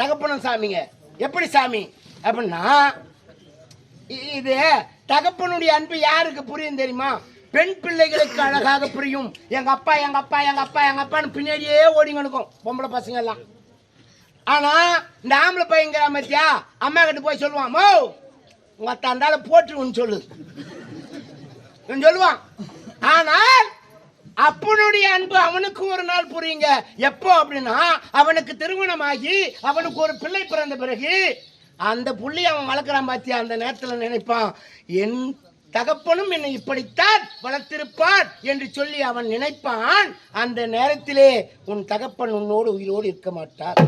தகப்பனும் சாமிங்க. எப்படி சாமி? அப்படின்னா இது தகப்பனுடைய அன்பு யாருக்கு புரியும் தெரியுமா? பெண் பிள்ளைகளுக்கு அழகாக புரியும். எங்க அப்பா எங்க அப்பா எங்க அப்பா எங்க அப்பான்னு பின்னாடியே ஓடிங்க இருக்கும் பொம்பளை பசங்க எல்லாம். ஆனா இந்த ஆம்பளை பையங்கிற மத்தியா அம்மா கிட்ட போய் சொல்லுவான் மோ உங்க அத்தாண்டால போட்டுருன்னு சொல்லு. சொல்லுவான். ஆனால் அப்பனுடைய அன்பு அவனுக்கு ஒரு நாள் புரியுங்க. எப்போ அப்படின்னா அவனுக்கு திருமணமாகி அவனுக்கு ஒரு பிள்ளை பிறந்த பிறகு அந்த புள்ளி அவன் வளர்க்குறான் பாத்தியா அந்த நேரத்தில் நினைப்பான் என் தகப்பனும் என்னை இப்படித்தான் வளர்த்திருப்பான் என்று சொல்லி அவன் நினைப்பான். அந்த நேரத்திலே உன் தகப்பன் உன்னோடு உயிரோடு இருக்க மாட்டார்.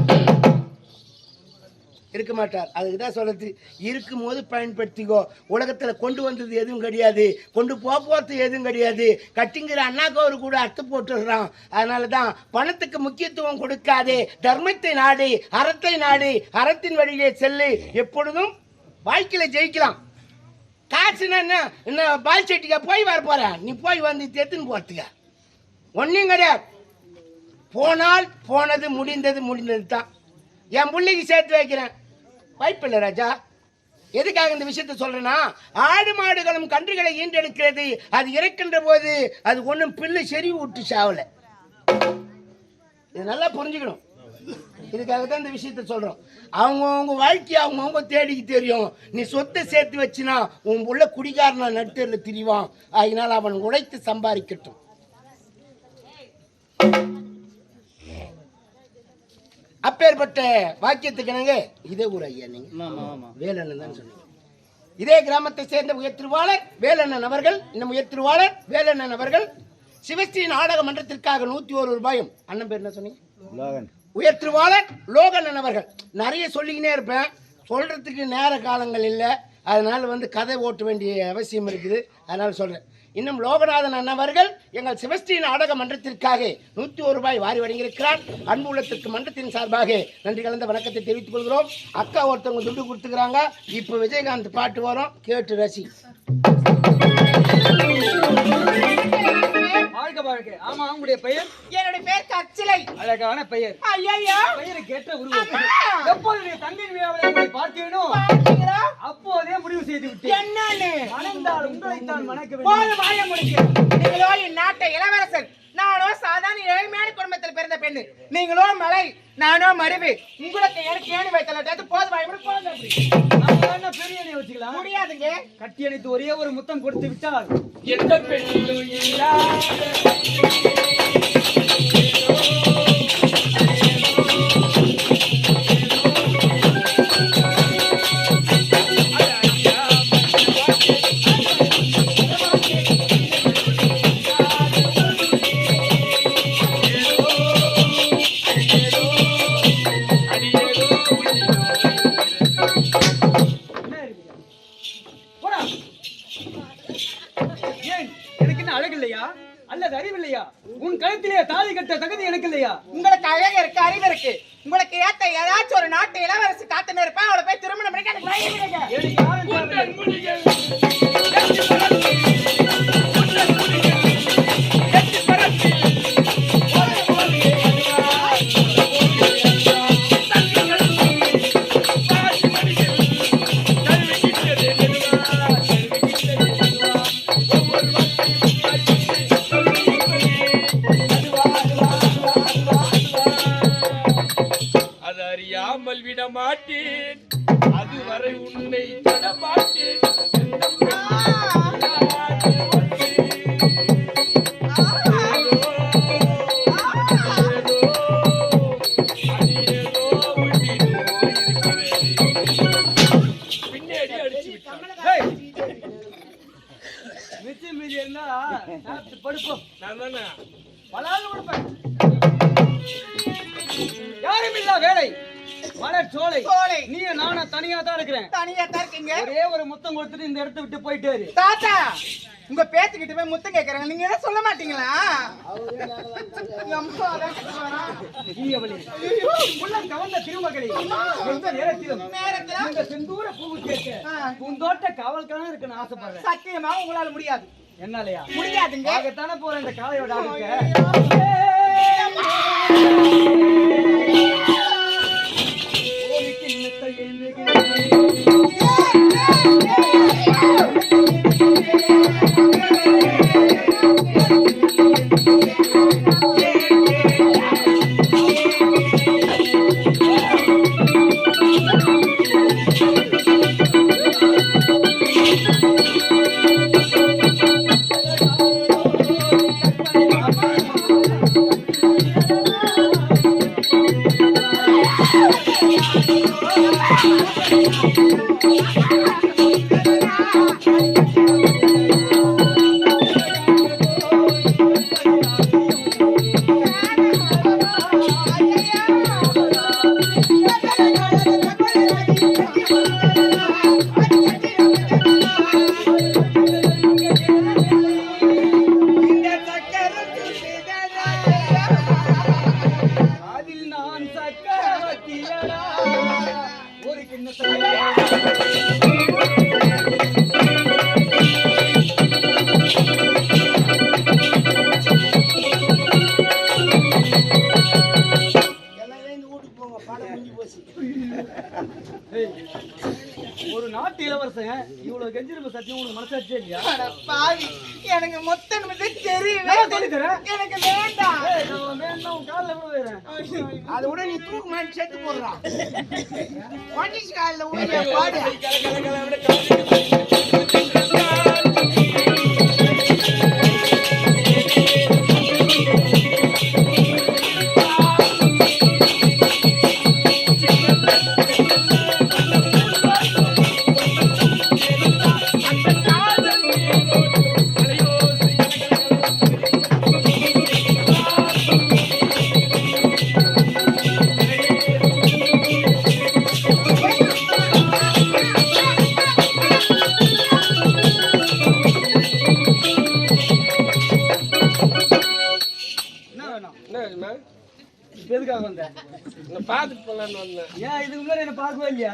இருக்க மாட்டார். அதுக்கு தான் சொல்கிறது இருக்கும் போது பயன்படுத்திக்கோ. உலகத்தில் கொண்டு வந்தது எதுவும் கிடையாது. கொண்டு போக போகிறது எதுவும் கிடையாது. கட்டிங்கிற அண்ணாக்கோரு கூட அத்து போட்டுடுறான். அதனால தான் பணத்துக்கு முக்கியத்துவம் கொடுக்காதே. தர்மத்தை நாடு அறத்தை நாடு அறத்தின் வழியே செல்லு. எப்பொழுதும் வாழ்க்கையில் ஜெயிக்கலாம். காசுன்னா என்ன? என்ன பால் செட்டிக்கா போய் வர போகிறேன் நீ போய் வந்து தேத்துன்னு போறதுக்க? ஒன்றும் கிடையாது. போனால் போனது முடிந்தது முடிந்தது தான் என் பிள்ளைக்கு சேர்த்து வைக்கிறேன். வாய்ப்பில்லை ராஜா. எதுக்காக இந்த விஷயத்த சொல்றேன்னா ஆடு மாடுகளும் கன்றுகளை ஈன்றெடுக்கிறது. அது இறக்கின்ற போது அது ஒன்றும் பில்லு செறி விட்டு சாவல. இது நல்லா புரிஞ்சுக்கணும். இதுக்காக தான் இந்த விஷயத்த சொல்றோம். அவங்கவுங்க வாழ்க்கையை அவங்கவுங்க தேடிக்கு தெரியும். நீ சொத்தை சேர்த்து வச்சினா உன் உள்ள குடிகாரனா நடுத்தரில் திரிவான். அதனால் அவன் உழைத்து சம்பாதிக்கட்டும். அப்பேற்பட்ட வாக்கியத்துக்கு என்னங்க? இதே ஊர் ஐயா நீங்க. வேலண்ணன் தான் சொன்னீங்க. இதே கிராமத்தை சேர்ந்த உயர்த்திருவாளர் வேலண்ணன் அவர்கள் இந்த உயர்த்திருவாளர் வேலண்ணன் அவர்கள் சிவஸ்ரீ நாடக மன்றத்திற்காக நூத்தி ஒரு ரூபாயும் அண்ணன் பேர் என்ன சொன்னீங்க? உயர்த்திருவாளர் லோகண்ணன் அவர்கள். நிறைய சொல்லிக்கினே இருப்பேன். சொல்றதுக்கு நேர காலங்கள் இல்லை. அதனால வந்து கதை ஓட்ட வேண்டிய அவசியம் இருக்குது. அதனால சொல்றேன். இன்னும் லோகநாதன் அண்ணவர்கள் எங்கள் சிவஸ்ரீ நாடக மன்றத்திற்காக நூற்றி ஒரு ரூபாய் வாரி வழங்கியிருக்கிறார். அன்பு உள்ளத்திற்கு மன்றத்தின் சார்பாக நன்றி கலந்த வணக்கத்தை தெரிவித்துக் கொள்கிறோம். அக்கா ஒருத்தவங்க துண்டு கொடுத்துக்கிறாங்க. இப்போ விஜயகாந்த் பாட்டு வரும். கேட்டு ரசி வாழ்க வாழ்க ஆமா உங்களுடைய பெயர்? என்னுடைய பேர் கச்சிலை. அழகான பெயர். ஐயா பெயருக்கு ஏற்ற உருவம் எப்போது நீ தங்கின் விழாவை உங்களை பார்த்தேனோ அப்போதே முடிவு செய்து விட்டேன். என்னன்னு? மணந்தால் உங்களைத்தான் மணக்க வேண்டும். வாய நீங்களோ இளவரசன் நானோ சாதாரண ஏழ்மையான குடும்பத்தில் பிறந்த பெண்ணு. நீங்களோ மலை நானோ மருவு. உங்களுக்கு எனக்கு ஏணி வைத்தல போது வாய முடி போது அப்படி. பெரிய வச்சுக்கலாம்? முடியாதுங்க. கட்டி அணைத்து ஒரே ஒரு முத்தம் கொடுத்து விட்டால் எந்த பெண்ணிலும் இல்லாத தாலி கட்ட தகுதி எனக்கு இல்லையா? உங்களுக்கு அழகு இருக்கு அறிவு இருக்கு. உங்களுக்கு ஏத்த ஏதாச்சும் ஒரு நாட்டு இளவரசி காத்துன்னு இருப்பேன் அவளை போய் திருமணம் பண்ணி எனக்கு விடாமல் விட மாட்டேன் அதுவரை உன்னை மாட்டேன் முத்தம் கொடுத்துட்டு இந்த இடத்த விட்டு போயிட்டாரு. தாத்தா உங்க பேத்துக்கிட்ட போய் முத்தம் கேக்குறாங்க. நீங்க எதை சொல்ல மாட்டீங்களா? கவர்ந்த திருமகளே எந்த நேரத்திலும் நேரத்துல இந்த செந்தூர பூவு கேட்க ஆ. பூந்தோட்ட இருக்குன்னு ஆசைப்படுறேன். சத்தியமா உங்களால முடியாது. என்னாலயா? முடியாதுங்க. ஆகத்தானே போறேன் இந்த காலையோட ஆளுக்க ஒரு நாட்டு இளவரசன் இவ்வளவு கெஞ்சிருப்ப சத்தியம் உனக்கு மனசாச்சே இல்லையா? பாவி எனக்கு மொத்த நிமிஷம் தெரியவே தரேன். எனக்கு வேண்டாம். வேணும்னா உன் கால்ல விழ வைக்கிறேன். அதை விட நீ தூக்கு மாட்டி செத்து போடுறான் காலில் ஊழிய பாடு பார்த்துட்டு போலான்னு வந்தேன். ஏன் இதுக்கு முன்னாடி என்ன பார்க்கவே இல்லையா.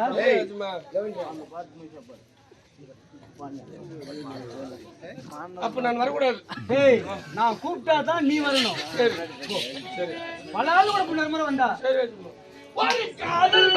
அப்ப நான் வரக்கூடாது. நான் கூப்பிட்டா தான் நீ வரணும். சரி சரி. பல ஆள் கூட முன்னாடி வந்தா. சரி. ஒரு காதல்.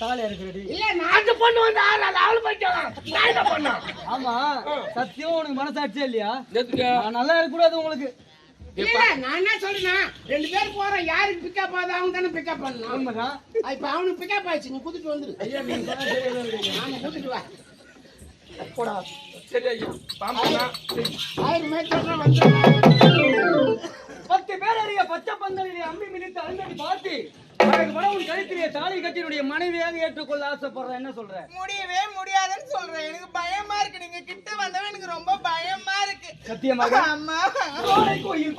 தாலி இருக்கிறடி இல்ல நான் பொண்ணு வந்து ஆள் அவள் போயிட்டாங்க நான் என்ன பண்ணேன் ஆமா சத்தியம் உனக்கு மனசாட்சியே இல்லையா? எதுக்கு? நான் நல்லா இருக்க கூடாது உங்களுக்கு. இல்ல நான் என்ன சொல்றேன்னா ரெண்டு பேர் போறோம் யாருக்கு பிக்கப் ஆகுது அவங்க தானே பிக்கப் பண்ணணும். உண்மைதான். இப்ப அவனுக்கு பிக்கப் ஆயிடுச்சு நீ குடுத்துட்டு வந்துரு. ஐயா இருக்கீங்க. நாம கூட்டிட்டு வா. போடா. சரி ஐயா பாம்பா ஆயிரம் வந்து பத்து பேர் அறிய பச்சை பந்தலிலே அம்பி மிதித்து அருந்தடி பார்த்து கழுத்திலே தாலி கட்டினுடைய மனைவியாக ஏற்றுக்கொள்ள ஆசைப்படுறேன் என்ன சொல்ற? முடியவே முடியாதுன்னு சொல்றேன். எனக்கு பயமா இருக்கு. நீங்க கிட்ட வந்தவன் எனக்கு ரொம்ப பயமா இருக்கு. சத்தியமாக? அம்மா கோயில்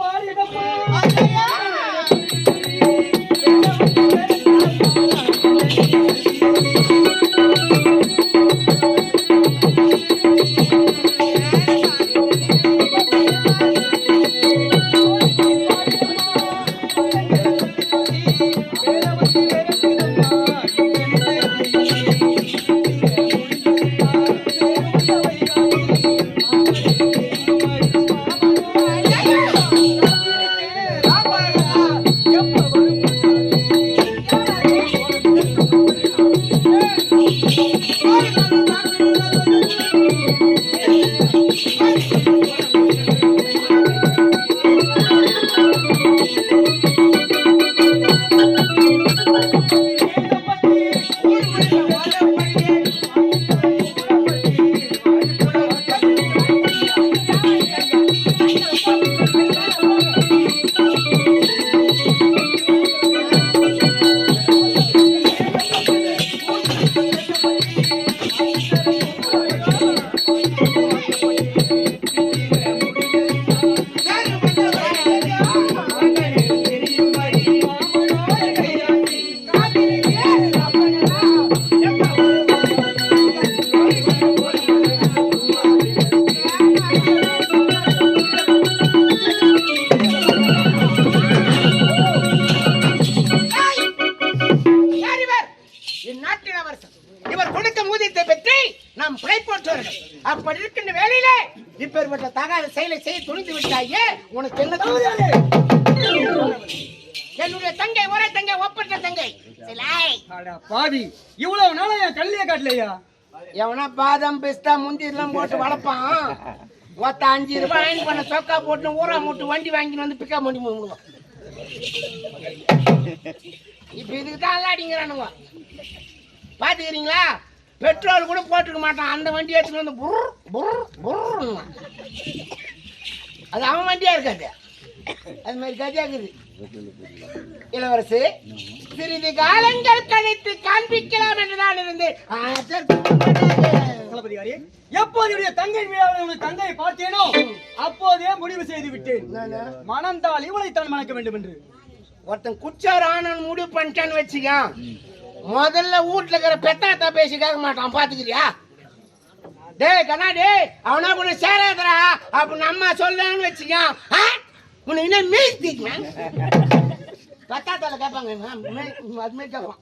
இப்பேற்பட்ட தகாத செயலை செய்ய துணிந்து விட்டாயே உனக்கு என்ன? என்னுடைய தங்கை ஒரே தங்கை ஒப்பற்ற தங்கை. பாவி இவ்வளவு நாளா என் கல்லையே காட்டலையா? எவனா பாதாம் பிஸ்தா முந்திரி எல்லாம் போட்டு வளர்ப்பான்? ஒத்த அஞ்சு ரூபாய் அயன் பண்ண சொக்கா போட்டு ஊரா மூட்டு வண்டி வாங்கிட்டு வந்து பிக்கா பண்ணி முடியும் இப்ப இதுக்கு தான் அல்லாடிங்கிறானுங்க பாத்துக்கிறீங்களா? பெட்ரோல் கூட போட்டுக்க மாட்டான். அந்த வண்டி எடுத்துட்டு வந்து புர். அது அவன் வண்டியா இருக்காது. அது மாதிரி கதியா இருக்குது இளவரசு சிறிது காலங்கள் கழித்து காண்பிக்கலாம் என்று நான் இருந்தேன். எப்போது தங்கை விழாவில் தங்கையை பார்த்தேனோ அப்போதே முடிவு செய்து விட்டேன். மணந்தால் இவளைத்தான் மணக்க வேண்டும் என்று ஒருத்தன் குச்சார் ஆனன் முடிவு பண்ணிட்டான்னு வச்சுக்க. முதல்ல வீட்டுல இருக்கிற பெத்தாத்தா பேசி கேட்க மாட்டான். பாத்துக்கிறியா? டேய் கண்ணா டேய் அவனா கூட சேராதரா அப்ப நம்ம சொல்லணும்னு வச்சுக்க. ஆ? என்ன இன்னும் மீழ்த்திக்குவேன் பெத்தாத்தால கேட்பாங்க. கேட்பான்.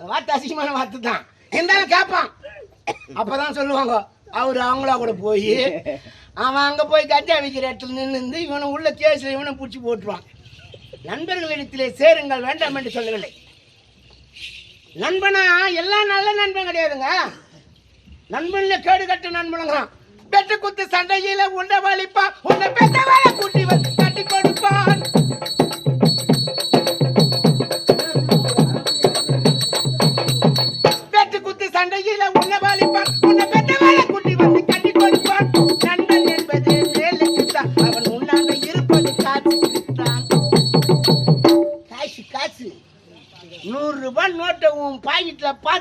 வார்த்தை அசிங்கமான வார்த்தை தான். இருந்தாலும் கேட்பான். அப்பதான் சொல்லுவாங்க அவர் அவங்களா கூட போய் அவன் அங்க போய் கஞ்சா விற்கிற இடத்துல நின்று இவனை உள்ள கேஸ்ல இவனை பிடிச்சி போட்டுருவான். நண்பர்களிடத்திலே சேருங்கள் வேண்டாம் என்று சொல்லவில்லை. நண்பனா? எல்லாம் நல்ல நண்பன் கிடையாதுங்க. நண்பன்ல கேடு கட்ட நண்பனுங்க பெற்ற குத்து சண்டையில உண்டை வலிப்பான். உன்னை பெற்ற வேலை கூட்டி வந்து கட்டி கொடுப்பான்.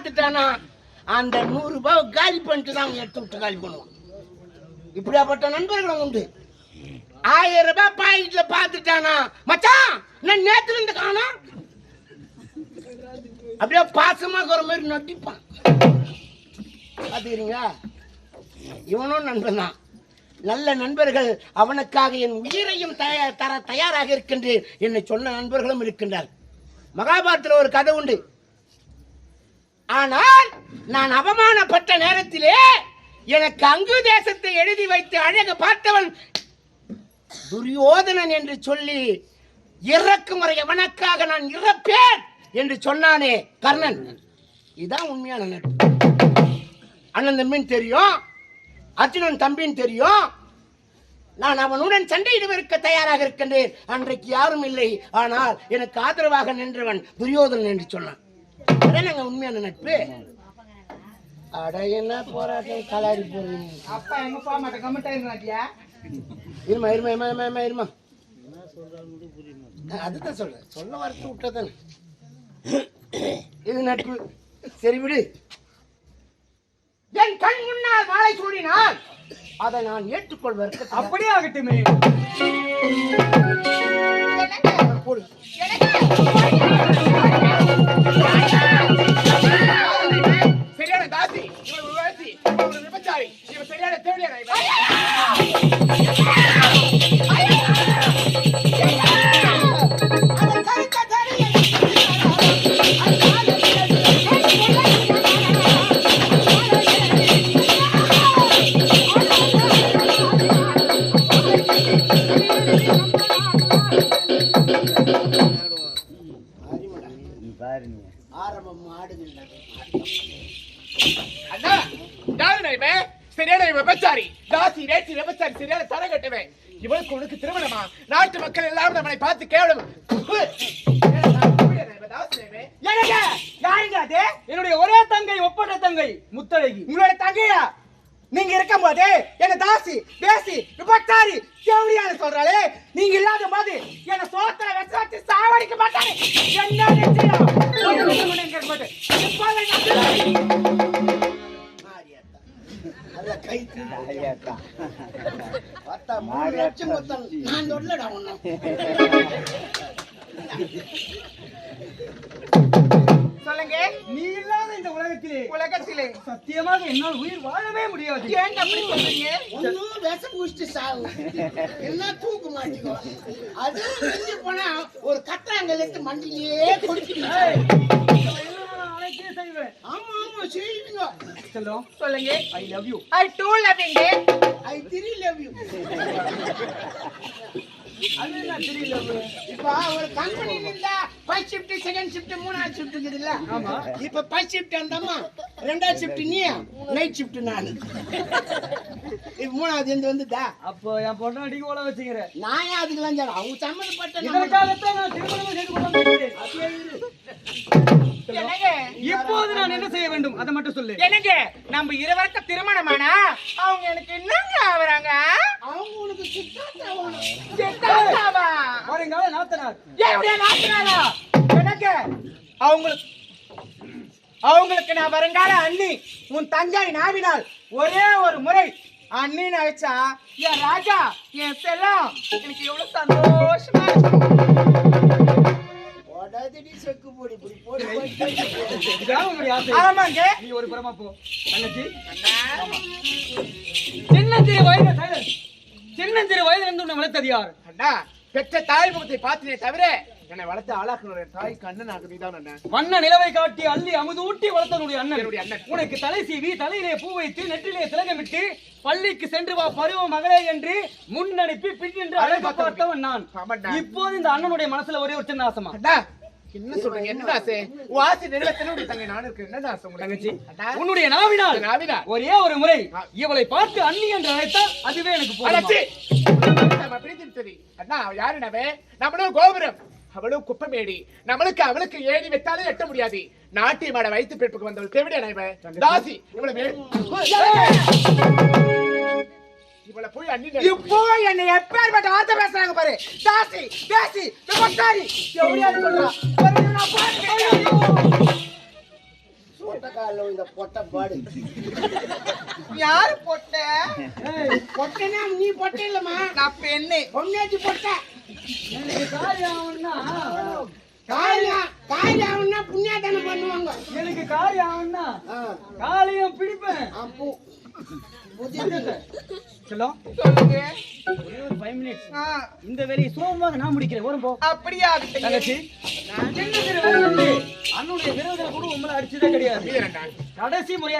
எடுத்துட்டானா? அந்த நூறு ரூபாய் காலி பண்ணிட்டு தான் அவன் எடுத்து விட்டு காலி பண்ணுவான். இப்படியாப்பட்ட நண்பர்களும் உண்டு. ஆயிரம் ரூபாய் பாக்கெட்ல பார்த்துட்டானா? மச்சான் நான் நேத்துல இருந்து காணா அப்படியே பாசமா இருக்கிற மாதிரி நட்டிப்பான் பாத்துக்கிறீங்களா? இவனும் நண்பன் தான் நல்ல நண்பர்கள் அவனுக்காக என் உயிரையும் தயார் தர தயாராக இருக்கின்றேன். என்னை சொன்ன நண்பர்களும் இருக்கின்றார் மகாபாரத்தில் ஒரு கதை உண்டு. ஆனால் நான் அவமானப்பட்ட நேரத்திலே எனக்கு அங்கு தேசத்தை எழுதி வைத்து அழகு பார்த்தவன் துரியோதனன் என்று சொல்லி இறக்கும் வரை எவனுக்காக நான் இறப்பேன் என்று சொன்னானே கர்ணன். இதுதான் உண்மையான நட்பு. அண்ணன் தம்பின்னு தெரியும் அர்ஜுனன் தம்பின்னு தெரியும். நான் அவனுடன் சண்டையிடுவதற்கு தயாராக இருக்கின்றேன். அன்றைக்கு யாரும் இல்லை. ஆனால் எனக்கு ஆதரவாக நின்றவன் துரியோதனன் என்று சொன்னான். அதானங்க உண்மையான நட்பு அட என்ன போராட்டம்? கலாரி போறீங்க அப்பா எங்க போக மாட்டேன் கமெண்ட் ஆயிருந்தாட்டியா? இருமா இருமா இருமா இருமா இருமா இருமா. அதுதான் சொல்ல சொல்ல வரத்து விட்டதானே இது நட்பு. சரி விடு. என் கண் முன்னால் மாலை சூடினால் அதை நான் ஏற்றுக்கொள்வதற்கு. அப்படியே ஆகட்டுமே போடு. விபச்சாரி சரியான தர கட்டுவேன். இவளுக்கு உனக்கு திருமணமா? நாட்டு மக்கள் எல்லாரும் நம்மளை பார்த்து கேவலம். யாருங்க அது? என்னுடைய ஒரே தங்கை ஒப்பற்ற தங்கை முத்தழகி. உங்களோட தங்கையா? நீங்க இருக்கும் போது என்ன தாசி பேசி விபச்சாரி கேவடியான சொல்றாளே. நீங்க இல்லாத போது என்ன சோத்துல வச்சு சாவடிக்க மாட்டாரு. என்ன நிச்சயம்? நான் சொல்லடா உன்னை. சொல்லுங்க நீ இல்லாத இந்த உலகத்திலே உலகத்திலே சத்தியமாக என்னால் உயிர் வாழவே முடியாது ஏன் அப்படி சொல்றீங்க ஒண்ணும் விஷம் குடிச்சிட்டு சாவு. என்ன தூக்கு மாட்டிக்கோ. அது மிஞ்சி போனா ஒரு கட்டாங்கல் எடுத்து மண்டியிலே கொடுத்துட்டு செய்வேன். ஆமா ஆமா செய்வீங்க. செல்லம் சொல்லுங்க. I love you I two loving I three love you இப்போ ஒரு கம்பெனில இருந்தா ஃபர்ஸ்ட் ஷிஃப்ட் செகண்ட் ஷிஃப்ட் மூணாவது ஷிஃப்ட் இருக்குதுல்ல? ஆமா. இப்போ ஃபர்ஸ்ட் ஷிஃப்ட் அந்தம்மா ரெண்டாவது ஷிஃப்ட் நீ நைட் ஷிஃப்ட் நானு. இப்போ மூணாவது எந்த வந்துதா? அப்போ என் பொண்டாட்டிக்கு ஓட வச்சுக்கிற. நான் ஏன் அதுக்கெல்லாம் அவங்க சம்மந்தப்பட்ட இதற்காகத்தான் நான் திருமணம் செய்து கொள்ள இப்போது நான் என்ன செய்ய வேண்டும்? அதை மட்டும் சொல்லு. என்னங்க? நம்ம இருவருக்கும் திருமணமானா? அவங்க எனக்கு என்னங்க ஆவறாங்க அவங்க உனக்கு சித்தாந்தாவா வருங்கால நாத்தனார். ஏன் நாட்டுறாரா எனக்கு அவங்களுக்கு அவங்களுக்கு நான் வருங்கால அண்ணி உன் தங்காய் நாவினால் ஒரே ஒரு முறை அண்ணின்னு அழைச்சா என் ராஜா என் செல்லம் எனக்கு எவ்வளவு சந்தோஷமா இருக்கும் உடனடி செக்கு போடி இப்படி போடு, போடு, போடு. இதுதான் உங்களுடைய ஆசை ஆமாங்க நீ ஒரு புறமா போ தங்கச்சி சின்னஞ்சிறு வயது. சின்னஞ்சிறு இருந்து உன்னை வளர்த்தது யார் அண்ணா பெற்ற தாய் முகத்தை பார்த்தனே தவிர என்னை வளர்த்து ஆளாக்குற தாய் கண்ணனாக நீதான் அண்ணன் வண்ண நிலவை காட்டி அள்ளி அமுது ஊட்டி வளர்த்தனுடைய அண்ணன் என்னுடைய அண்ணன். உனக்கு தலை சீவி தலையிலே பூ வைத்து நெற்றிலே திலகமிட்டு பள்ளிக்கு சென்று வா பருவ மகளே என்று முன் அனுப்பி பின்னென்று அழகு பார்த்தவன் நான். இப்போது இந்த அண்ணனுடைய மனசுல ஒரே ஒரு சின்ன ஆசமா என்ன சொல்றீங்க? என்ன ஆசை ஆசை நிறைவேற்றணும் உடைய தங்கை நான் என்ன ஆசை உங்களுக்கு தங்கச்சி அண்ணா, உன்னுடைய நாவினால் நாவினால். ஒரே ஒரு முறை இவளை பார்த்து அண்ணி என்று அழைத்தால் அதுவே எனக்கு போதும்? சரி அண்ணா யாரு நவே? நம்மளும் கோபுரம். அவளும் குப்பமேடி. நம்மளுக்கு அவளுக்கு ஏணி வைத்தாலே எட்ட முடியாது. நாட்டிய மாட வைத்து பிறப்புக்கு வந்தவள் தேவிட இவ தாசி இவளை இவளை போய் அண்ணி இப்போ என்னை எப்பேற்பட்ட வார்த்தை பேசுறாங்க பாரு. தாசி பேசி கொட்டாரி. எப்படியா சொல்றா? பாரு, நான் பாத்து இந்த பொட்ட பாடு. யாரு பொட்ட? பொட்டனா? நீ பொட்ட இல்லம்மா. நான் பெண்ணு. பொண்ணாச்சு பொட்ட. புண்ணியாதானம் பண்ணுவாங்க. எனக்கு காரியம் ஆகணும்னா ஆ, காளியம் பிடிப்பேன். அப்போ இந்த வேலையை சுலபமாக நான் முடிக்கிறேன். வரும் போ. அப்படியா. தங்கச்சி அண்ணனுடைய விரோதம் கூட உங்களை அடிச்சதே கிடையாது. கடைசி முறையா